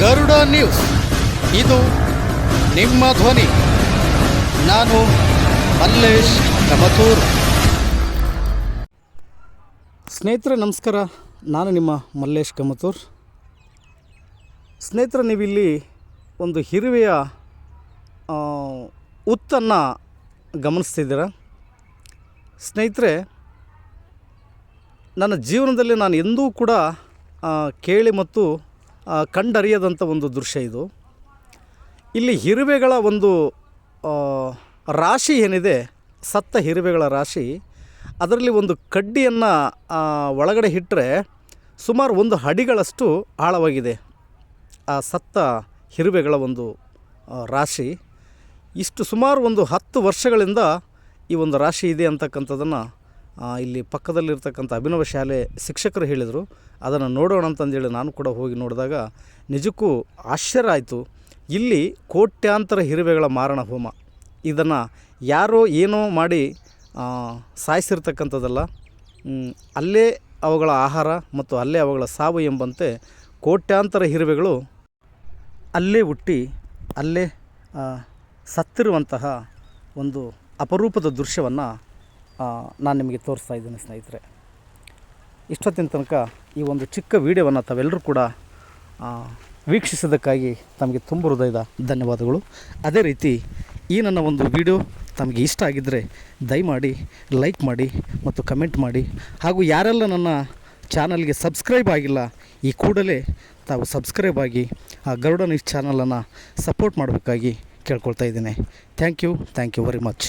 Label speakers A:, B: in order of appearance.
A: Garuda news. ಇದು ನಿಮ್ಮ ಧ್ವನಿ. ನಾನು ಮಲ್ಲೇಶ್ ಕಮತೂರು. ಸ್ನೇಹಿತರೆ, ನಮಸ್ಕಾರ. ನಾನು ನಿಮ್ಮ ಮಲ್ಲೇಶ್ ಕಮತೂರ್. ಸ್ನೇಹಿತರೆ, ನೀವಿಲ್ಲಿ ಒಂದು ಹಿರುವೆಯ ಉತ್ತನ್ನು ಗಮನಿಸ್ತಿದ್ದೀರ? ಸ್ನೇಹಿತರೆ, ನನ್ನ ಜೀವನದಲ್ಲಿ ನಾನು ಎಂದೂ ಕೂಡ ಕೇಳಿ ಮತ್ತು ಕಂಡರಿಯದಂಥ ಒಂದು ದೃಶ್ಯ ಇದು. ಇಲ್ಲಿ ಹಿರುವೆಗಳ ಒಂದು ರಾಶಿ ಏನಿದೆ, ಸತ್ತ ಹಿರುವೆಗಳ ರಾಶಿ, ಅದರಲ್ಲಿ ಒಂದು ಕಡ್ಡಿಯನ್ನು ಒಳಗಡೆ ಇಟ್ಟರೆ ಸುಮಾರು ಒಂದು ಅಡಿಗಳಷ್ಟು ಆಳವಾಗಿದೆ. ಆ ಸತ್ತ ಹಿರುವೆಗಳ ಒಂದು ರಾಶಿ. ಇಷ್ಟು ಸುಮಾರು ಒಂದು ಹತ್ತು ವರ್ಷಗಳಿಂದ ಈ ಒಂದು ರಾಶಿ ಇದೆ ಅಂತಕ್ಕಂಥದ್ದನ್ನು ಇಲ್ಲಿ ಪಕ್ಕದಲ್ಲಿರ್ತಕ್ಕಂಥ ಅಭಿನವ ಶಾಲೆ ಶಿಕ್ಷಕರು ಹೇಳಿದರು, ಅದನ್ನು ನೋಡೋಣ ಅಂತಂದೇಳಿ ನಾನು ಕೂಡ ಹೋಗಿ ನೋಡಿದಾಗ ನಿಜಕ್ಕೂ ಆಶ್ಚರ್ಯ ಆಯಿತು. ಇಲ್ಲಿ ಕೋಟ್ಯಾಂತರ ಹಿರುವೆಗಳ ಮಾರಣ ಹೋಮ. ಇದನ್ನು ಯಾರೋ ಏನೋ ಮಾಡಿ ಸಾಯಿಸಿರ್ತಕ್ಕಂಥದ್ದಲ್ಲ. ಅಲ್ಲೇ ಅವುಗಳ ಆಹಾರ ಮತ್ತು ಅಲ್ಲೇ ಅವುಗಳ ಸಾವು ಎಂಬಂತೆ ಕೋಟ್ಯಾಂತರ ಹಿರುವೆಗಳು ಅಲ್ಲೇ ಹುಟ್ಟಿ, ಅಲ್ಲೇ ಸತ್ತಿರುವಂತಹ ಒಂದು ಅಪರೂಪದ ದೃಶ್ಯವನ್ನು ನಾನು ನಿಮಗೆ ತೋರಿಸ್ತಾ ಇದ್ದೀನಿ ಸ್ನೇಹಿತರೆ. ಇಷ್ಟೊತ್ತಿನ ತನಕ ಈ ಒಂದು ಚಿಕ್ಕ ವಿಡಿಯೋವನ್ನು ತಾವೆಲ್ಲರೂ ಕೂಡ ವೀಕ್ಷಿಸೋದಕ್ಕಾಗಿ ತಮಗೆ ತುಂಬ ಹೃದಯದ ಧನ್ಯವಾದಗಳು. ಅದೇ ರೀತಿ ಈ ನನ್ನ ಒಂದು ವಿಡಿಯೋ ತಮಗೆ ಇಷ್ಟ ಆಗಿದ್ದರೆ ದಯಮಾಡಿ ಲೈಕ್ ಮಾಡಿ ಮತ್ತು ಕಮೆಂಟ್ ಮಾಡಿ. ಹಾಗೂ ಯಾರೆಲ್ಲ ನನ್ನ ಚಾನಲ್ಗೆ ಸಬ್ಸ್ಕ್ರೈಬ್ ಆಗಿಲ್ಲ, ಈ ಕೂಡಲೇ ತಾವು ಸಬ್ಸ್ಕ್ರೈಬ್ ಆಗಿ ಆ ಗರುಡ ನ್ಯೂಸ್ ಚಾನಲನ್ನು ಸಪೋರ್ಟ್ ಮಾಡಬೇಕಾಗಿ ಕೇಳ್ಕೊಳ್ತಾ ಇದ್ದೀನಿ. Thank you thank you very much.